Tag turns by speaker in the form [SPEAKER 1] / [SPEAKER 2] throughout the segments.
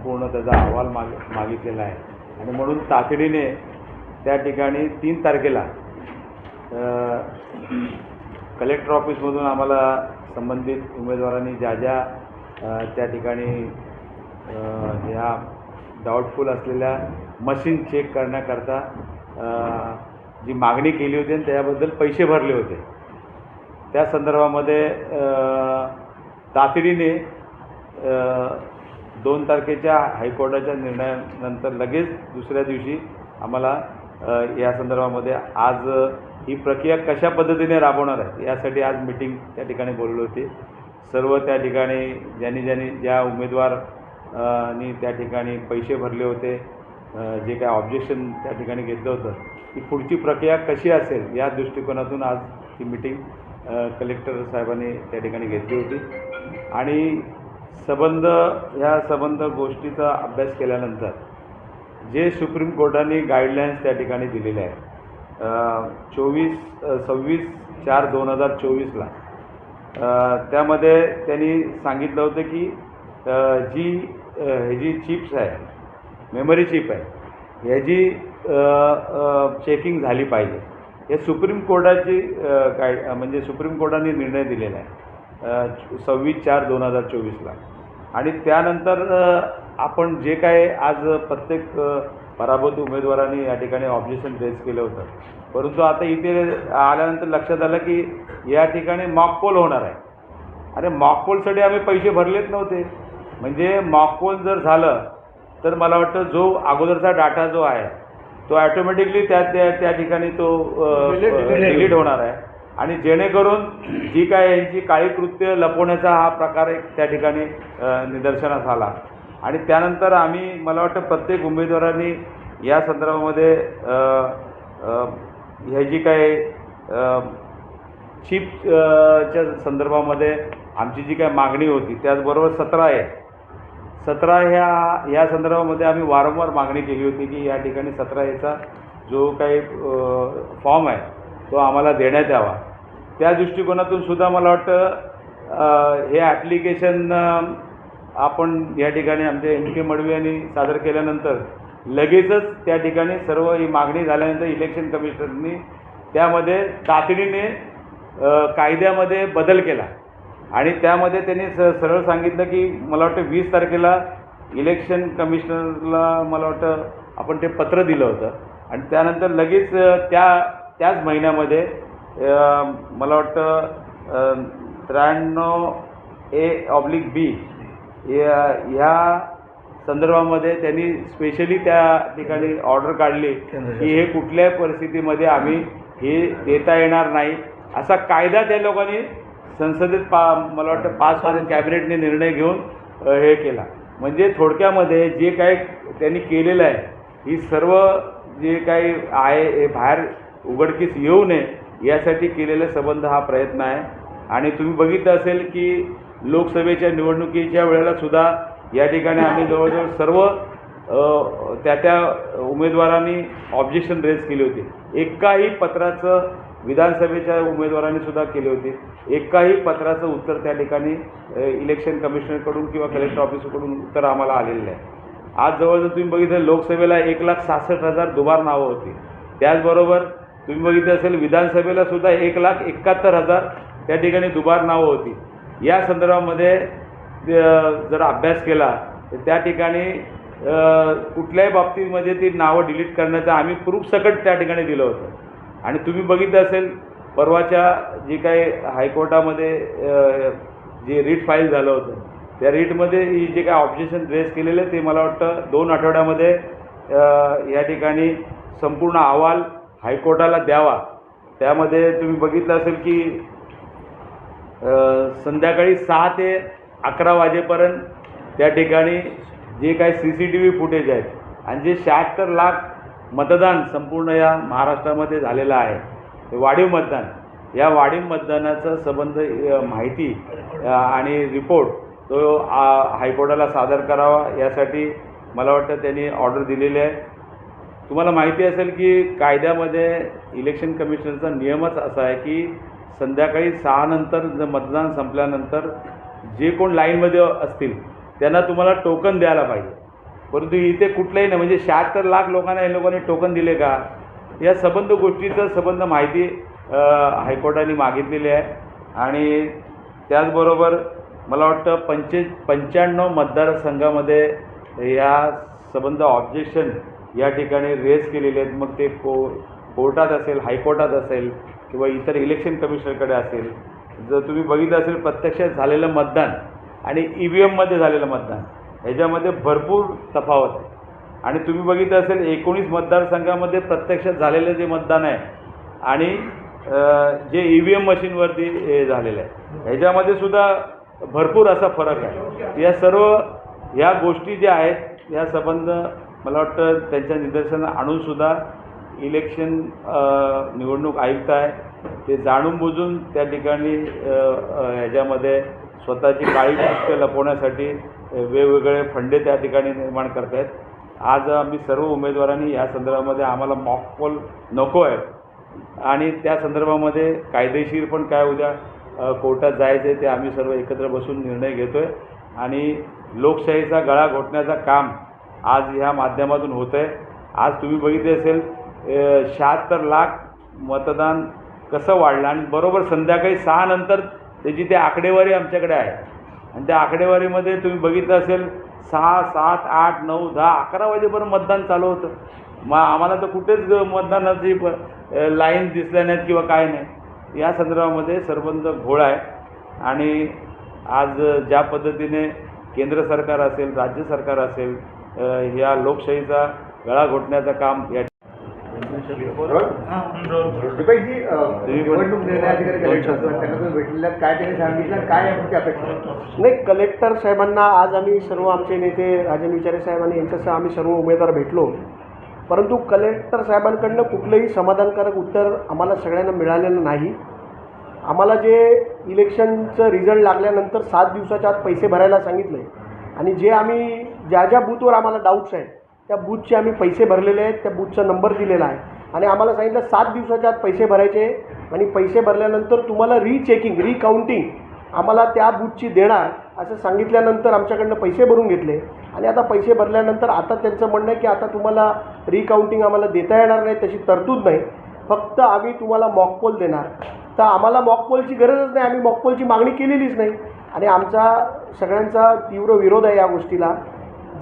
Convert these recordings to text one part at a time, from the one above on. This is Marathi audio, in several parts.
[SPEAKER 1] संपूर्ण त्याचा अहवाल माग मागितलेला आहे. आणि म्हणून तातडीने त्या ठिकाणी तीन तारखेला कलेक्टर ऑफिसमधून आम्हाला संबंधित उमेदवारांनी ज्या ज्या त्या ठिकाणी ह्या डाऊटफुल असलेल्या मशीन चेक करण्याकरता जी मागणी केली होती आणि त्याबद्दल पैसे भरले होते. त्या संदर्भामध्ये तातडीने दोन तारखेच्या हायकोर्टाच्या निर्णयानंतर लगेच दुसऱ्या दिवशी आम्हाला या संदर्भामध्ये आज ही प्रक्रिया कशा पद्धतीने राबवणार आहे यासाठी आज मिटिंग त्या ठिकाणी बोलवली होती. सर्व त्या ठिकाणी ज्यांनी ज्यांनी ज्या उमेदवार नी त्या ठिकाणी पैसे भरले होते जे काय ऑब्जेक्शन त्या ठिकाणी घेतलं होतं ती पुढची प्रक्रिया कशी असेल या दृष्टिकोनातून आज ती मिटिंग कलेक्टर साहेबांनी त्या ठिकाणी घेतली होती. आणि संबंध ह्या संबंध गोष्टीचा अभ्यास केल्यानंतर जे सुप्रीम कोर्टाने गाईडलाईन्स त्या ठिकाणी दिलेले आहेत चोवीस सव्वीस चार दोन हजार चोवीसला त्यामध्ये त्यांनी सांगितलं होतं की जी हे जी चिप्स आहे मेमरी चिप आहे ह्याची चेकिंग झाली पाहिजे. हे सुप्रीम कोर्टाची काय गाईड म्हणजे सुप्रीम कोर्टाने निर्णय दिलेला आहे. सव्वीस चार दोन हजार चोवीसला. आणि त्यानंतर आपण जे काय आज प्रत्येक पराभूत उमेदवारांनी या ठिकाणी ऑब्जेक्शन रेज केलं होतं. परंतु आता इथे आल्यानंतर लक्षात आलं की या ठिकाणी मॉकपोल होणार आहे. अरे मॉकपोलसाठी आम्ही पैसे भरलेच नव्हते. म्हणजे मॉकपोल जर झालं तर मला वाटतं जो अगोदरचा डाटा जो आहे तो ॲटोमॅटिकली त्या त्या ठिकाणी तो डिलीट होणार आहे. आणि जेणेकरून जी काय यांची काळी कृत्य लपवण्याचा हा प्रकार एक त्या ठिकाणी निदर्शनास आला. आणि त्यानंतर आम्ही मला वाटतं प्रत्येक उमेदवारांनी या संदर्भामध्ये हे ह्या जी काय चिपच्या संदर्भामध्ये आमची जी काय मागणी होती त्याचबरोबर सतरा आहे. सतरा ह्या या संदर्भामध्ये आम्ही वारंवार मागणी केली होती की या ठिकाणी सतरा याचा जो काही फॉर्म आहे तो आम्हाला देण्यात यावा. त्या दृष्टिकोनातून सुद्धा मला वाटतं हे ॲप्लिकेशन आपण या ठिकाणी आमच्या एम के मडवी यांनी सादर केल्यानंतर लगेचच त्या ठिकाणी सर्व ही मागणी झाल्यानंतर इलेक्शन कमिशनरनी त्यामध्ये तातडीने कायद्यामध्ये बदल केला. आणि त्यामध्ये त्यांनी स सरळ सांगितलं की मला वाटतं वीस तारखेला इलेक्शन कमिशनरला मला वाटतं आपण ते पत्र दिलं होतं. आणि त्यानंतर लगेच त्या त्याच महिन्यामध्ये मला वाटतं त्र्याण्णव ए ऑब्लिक बी या ह्या संदर्भामध्ये त्यांनी स्पेशली त्या ठिकाणी ऑर्डर काढली की हे कुठल्याही परिस्थितीमध्ये आम्ही हे देता येणार नाही. असा कायदा त्या लोकांनी संसदेत पा मला वाटतं पाच करून कॅबिनेटने निर्णय घेऊन हे केला. म्हणजे थोडक्यामध्ये जे काही त्यांनी केलेलं आहे ही सर्व जे काही आहे हे बाहेर उघडकीस येऊ नये यासाठी केलेला संबंध हा प्रयत्न आहे. आणि तुम्ही बघितलं असेल की लोकसभेच्या निवडणुकीच्या वेळेला सुद्धा या ठिकाणी आम्ही जवळजवळ सर्व त्या त्या उमेदवारांनी ऑब्जेक्शन रेज केली होती. एकाही पत्राचं विधानसभेच्या उमेदवारांनी सुद्धा केले होते. एकाही पत्राचं उत्तर त्या ठिकाणी इलेक्शन कमिशनरकडून किंवा कलेक्टर ऑफिसकडून उत्तर आम्हाला आलेलं आहे आज जवळजवळ तुम्ही बघितलं लोकसभेला एक लाख सहासष्ट हजार दुबार नावं होती. त्याचबरोबर तुम्ही बघितलं असेल विधानसभेला सुद्धा एक लाख एकाहत्तर हजार त्या ठिकाणी दुबार नावं होती. या संदर्भामध्ये जर अभ्यास केला तर त्या ठिकाणी कुठल्याही बाबतीमध्ये ती नावं डिलीट करण्याचं आम्ही प्रूफ सकट त्या ठिकाणी दिलं होतं. आणि तुम्ही बघितलं असेल परवाच्या जी काही हायकोर्टामध्ये जे रीट फाईल झालं होतं त्या रीटमध्ये ही जे काही ऑब्जेक्शन रेस केलेलं आहे ते मला वाटतं दोन आठवड्यामध्ये या ठिकाणी संपूर्ण अहवाल हायकोर्टाला द्यावा. त्यामध्ये तुम्ही बघितलं असेल की संध्याकाळी सहा ते अकरा वाजेपर्यंत त्या ठिकाणी जे काही C C T V footage आहेत आणि जे शहात्तर लाख मतदान संपूर्ण या महाराष्ट्रामध्ये झालेलं आहे वाढीव मतदान. या वाढीव मतदानाचा संबंध माहिती आणि रिपोर्ट तो हायकोर्टाला सादर करावा. यासाठी मला वाटतं त्यांनी ऑर्डर दिलेली आहे. तुम्हाला माहिती असेल की कायद्यामध्ये इलेक्शन कमिशनचा नियमच असा आहे की संध्याकाळी सहानंतर जर मतदान संपल्यानंतर जे कोण लाईनमध्ये असतील त्यांना तुम्हाला टोकन द्यायला पाहिजे. परंतु इथे कुठलंही नाही म्हणजे शहात्तर लाख लोकांना या लोकांनी टोकन दिले का? या संबंध गोष्टीचं संबंध माहिती हायकोर्टाने मागितलेली आहे. आणि त्याचबरोबर मला वाटतं पंचे पंच्याण्णव मतदारसंघामध्ये या संबंध ऑब्जेक्शन या ठिकाणी रेज केलेले आहेत. मग ते को कोर्टात असेल हायकोर्टात असेल किंवा इतर इलेक्शन कमिशनरकडे असेल. जर तुम्ही बघितलं असेल प्रत्यक्षात झालेलं मतदान आणि ई व्ही एममध्ये झालेलं मतदान ह्याच्यामध्ये भरपूर तफावत आहे. आणि तुम्ही बघितलं असेल एकोणीस मतदारसंघामध्ये प्रत्यक्षात झालेलं जे मतदान आहे आणि जे ई व्ही एम मशीनवरती हे झालेलं आहे. ह्याच्यामध्ये सुद्धा भरपूर असा फरक आहे. या सर्व ह्या गोष्टी ज्या आहेत या संबंध मला वाटतं त्यांच्या निदर्शनात आणूनसुद्धा इलेक्शन निवडणूक आयुक्त आहे. ते जाणून बुजून त्या ठिकाणी ह्याच्यामध्ये स्वतःची काळी पुस्तकं लपवण्यासाठी वेगवेगळे फंडे त्या ठिकाणी निर्माण करत आहेत आज आम्ही सर्व उमेदवारांनी या संदर्भामध्ये आम्हाला मॉक पोल नको आहे आणि त्या संदर्भामध्ये कायदेशीर पण काय उद्या कोर्टात जायचं आहे ते आम्ही सर्व एकत्र बसून निर्णय घेतो आहे आणि लोकशाहीचा गळा घोटण्याचं काम आज ह्या माध्यमातून होतं आहे आज तुम्ही बघितले असेल शहात्तर लाख मतदान कसं वाढलं आणि बरोबर संध्याकाळी सहा नंतर त्याची ते आकडेवारी आमच्याकडे आहे. आणि त्या आकडेवारीमध्ये तुम्ही बघितलं असेल सहा सात आठ नऊ दहा अकरा वाजेपर्यंत मतदान चालू होतं. मग आम्हाला तर कुठेच मतदानाची प- लाईन दिसल्या नाहीत किंवा काय नाही. या संदर्भामध्ये सर्वंत घोळ आहे. आणि आज ज्या पद्धतीने केंद्र सरकार असेल राज्य सरकार असेल या लोकशाहीचा गळा घोटण्याचं काम या
[SPEAKER 2] नाही कलेक्टर साहेबांना आज आम्ही सर्व आमचे नेते राजन विचारे साहेब आणि यांच्यासह आम्ही सर्व उमेदवार भेटलो. परंतु कलेक्टर साहेबांकडनं कुठलंही समाधानकारक उत्तर आम्हाला सगळ्यांना मिळालेलं नाही. आम्हाला जे इलेक्शनचं रिझल्ट लागल्यानंतर सात दिवसाच्या आत पैसे भरायला सांगितले आणि जे आम्ही ज्या ज्या बूथवर आम्हाला डाऊट्स आहेत त्या बूथचे आम्ही पैसे भरलेले आहेत त्या बूथचा नंबर दिलेला आहे. आणि आम्हाला सांगितलं सात दिवसाच्या आत पैसे भरायचे आणि पैसे भरल्यानंतर तुम्हाला रीचेकिंग रिकाउंटिंग आम्हाला त्या बूथची देणार असं सांगितल्यानंतर आमच्याकडनं पैसे भरून घेतले. आणि आता पैसे भरल्यानंतर आता त्यांचं म्हणणं आहे की आता तुम्हाला रिकाउंटिंग आम्हाला देता येणार नाही तशी तरतूद नाही. फक्त आम्ही तुम्हाला मॉकपोल देणार. तर आम्हाला मॉकपोलची गरजच नाही आम्ही मॉकपोलची मागणी केलेलीच नाही. आणि आमचा सगळ्यांचा तीव्र विरोध आहे या गोष्टीला.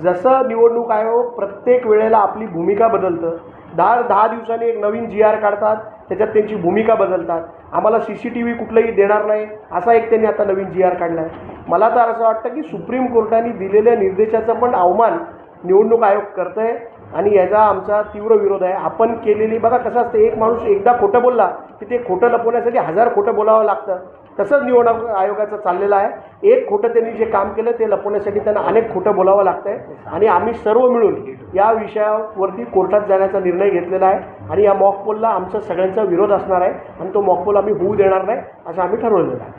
[SPEAKER 2] जसं निवडणूक आयोग हो, प्रत्येक वेळेला आपली भूमिका बदलतं. दहा दहा दिवसांनी एक नवीन जी आर काढतात त्याच्यात त्यांची भूमिका बदलतात. आम्हाला सी सी टी व्ही कुठलंही देणार नाही असा एक त्यांनी आता नवीन जी आर काढला आहे मला तर असं वाटतं की सुप्रीम कोर्टाने दिलेल्या निर्देशाचा पण अवमान निवडणूक आयोग करतं आहे आणि याचा आमचा तीव्र विरोध आहे. आपण केलेली बघा कसं असतं एक माणूस एकदा खोटं बोलला की ते खोटं लपवण्यासाठी हजार खोटं बोलावं लागतं. तसंच निवडणूक आयोगाचं चाललेलं आहे. एक खोटं त्यांनी जे काम केलं ते लपवण्यासाठी त्यांना अनेक खोटं बोलावं लागतं आहे आणि आम्ही सर्व मिळून या विषयावरती कोर्टात जाण्याचा निर्णय घेतलेला आहे. आणि या मॉकपोलला आमचा सगळ्यांचा विरोध असणार आहे. आणि तो मॉकपोल आम्ही होऊ देणार नाही असं आम्ही ठरवलेलं आहे.